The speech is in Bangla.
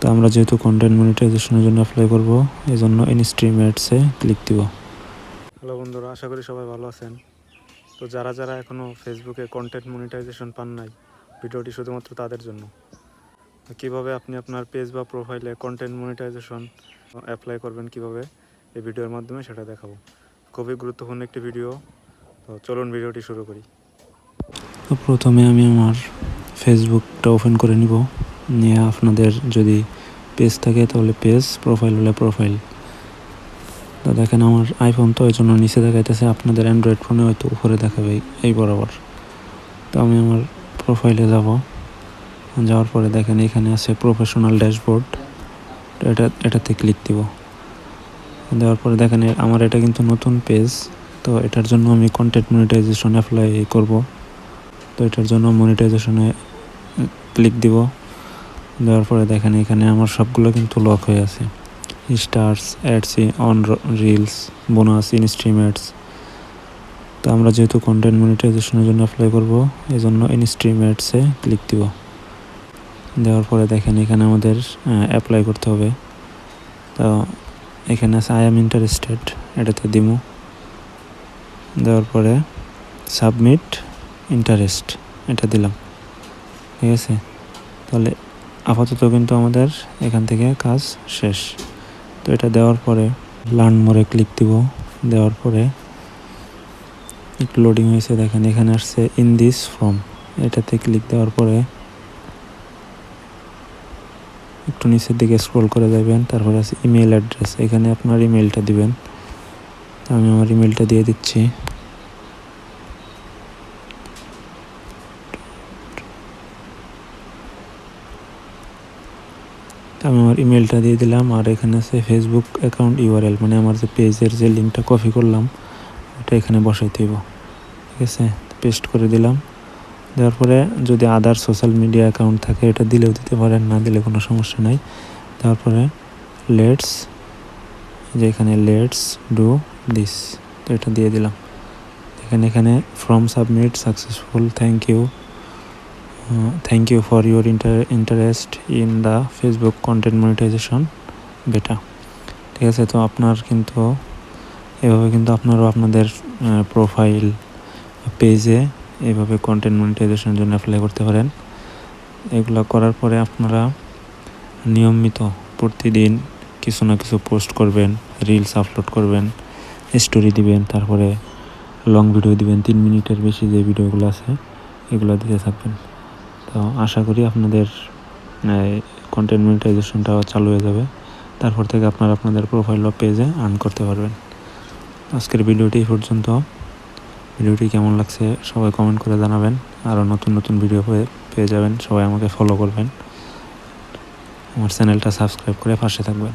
তো আমরা যেহেতু কন্টেন্ট মনিটাইজেশনের জন্য অ্যাপ্লাই করব এই জন্য ইনস্ট্রিম অ্যাডসে ক্লিক দিব। হ্যালো বন্ধুরা আশা করি সবাই ভালো আছেন। তো যারা যারা এখনও ফেসবুকে কন্টেন্ট মনিটাইজেশন পান নাই ভিডিওটি শুধুমাত্র তাদের জন্য। কীভাবে আপনি আপনার পেজ বা প্রোফাইলে কন্টেন্ট মনিটাইজেশন অ্যাপ্লাই করবেন কীভাবে এই ভিডিওর মাধ্যমে সেটা দেখাবো। খুবই গুরুত্বপূর্ণ একটি ভিডিও। তো চলুন ভিডিওটি শুরু করি। তো প্রথমে আমি আমার ফেসবুকটা ওপেন করে নিব। নিয়ে আপনাদের যদি পেজ থাকে, তাহলে পেজ প্রোফাইল হলে প্রোফাইল তো দেখেন আমার আইফোন তো ওই জন্য নিচে দেখাইতেছে, আপনাদের অ্যান্ড্রয়েড ফোনে হয়তো উপরে দেখাবে এই- বরাবর। তো আমি আমার প্রোফাইলে যাব। যাওয়ার পরে দেখেন এখানে আছে প্রফেশনাল ড্যাশবোর্ড তো এটা এটাতে ক্লিক দিব। দেওয়ার পরে দেখেন আমার এটা কিন্তু নতুন পেজ তো এটার জন্য আমি কন্টেন্ট মনিটাইজেশন অ্যাপ্লাই করব। তো এটার জন্য মনিটাইজেশনে ক্লিক দিব। দেওয়ার পরে দেখেন এখানে আমার সবগুলো কিন্তু লক হয়ে আছে। Stars ads on reels bonus instream ads তো আমরা যেহেতু কন্টেন্ট মনিটাইজেশনের জন্য অ্যাপ্লাই করব এই জন্য ইনস্ট্রিম অ্যাডসে ক্লিক দিব। দেওয়ার পরে দেখেন এখানে আমাদের অ্যাপ্লাই করতে হবে। তো এখানে আছে আই এম ইন্টারেস্টেড এটাতে দিমু। দেওয়ার পরে সাবমিট ইন্টারেস্ট এটা দিলাম। ঠিক আছে? তাহলে আপাতত কিন্তু আমাদের এখান থেকে কাজ শেষ। তো এটা দেওয়ার পরে লার্ন মোড়ে ক্লিক দিব। দেওয়ার পরে একটু লোডিং হয়েছে, দেখেন এখানে আসছে ইন দিস ফর্ম এটাতে ক্লিক দেওয়ার পরে একটু নিচের দিকে স্ক্রল করে যাবেন, তারপরে আছে ইমেল অ্যাড্রেস এখানে আপনার ইমেলটা দিবেন। আমি আমার ইমেলটা দিয়ে দিচ্ছি। তো আমি আমার ইমেলটা দিয়ে দিলাম আর এখানে আছে ফেসবুক অ্যাকাউন্ট ইউআরএল মানে আমার যে পেজের যে লিঙ্কটা কপি করলাম, ওটা এখানে বসাইতে হইব ঠিক আছে? পেস্ট করে দিলাম। দেওয়ার পরে যদি আদার সোশ্যাল মিডিয়া অ্যাকাউন্ট থাকে, এটা দিলেও দিতে পারেন, না দিলে কোনো সমস্যা নাই। দেওয়ার পরে লেটস যে এখানে লেটস ডু দিস তো এটা দিয়ে দিলাম। এখানে এখানে form submit successful thank you thank you for your interest in the Facebook content monetization beta ঠিক আছে, তো আপনার কিন্তু, এভাবে কিন্তু আপনারও আপনাদের প্রোফাইল পেজে এভাবে কন্টেন্ট মনিটাইজেশনের জন্য অ্যাপ্লাই করতে পারেন। এগুলো করার পরে আপনারা নিয়মিত প্রতিদিন কিছু না কিছু পোস্ট করবেন রিলস আপলোড করবেন স্টোরি দিবেন, তারপরে লং ভিডিও দিবেন, তিন মিনিটের বেশি যে ভিডিওগুলো আছে, এগুলো দিতে থাকবেন। তো আশা করি আপনাদের কন্টেন্ট মনিটাইজেশনটাও চালু হয়ে যাবে। তারপর থেকে আপনারা আপনাদের প্রোফাইল বা পেজে আর্ন করতে পারবেন। আজকের ভিডিওটি পর্যন্ত। ভিডিওটি কেমন লাগছে সবাই কমেন্ট করে জানাবেন। আরও নতুন নতুন ভিডিও পেয়ে যাবেন। সবাই আমাকে ফলো করবেন। আমার চ্যানেলটা সাবস্ক্রাইব করে পাশে থাকবেন।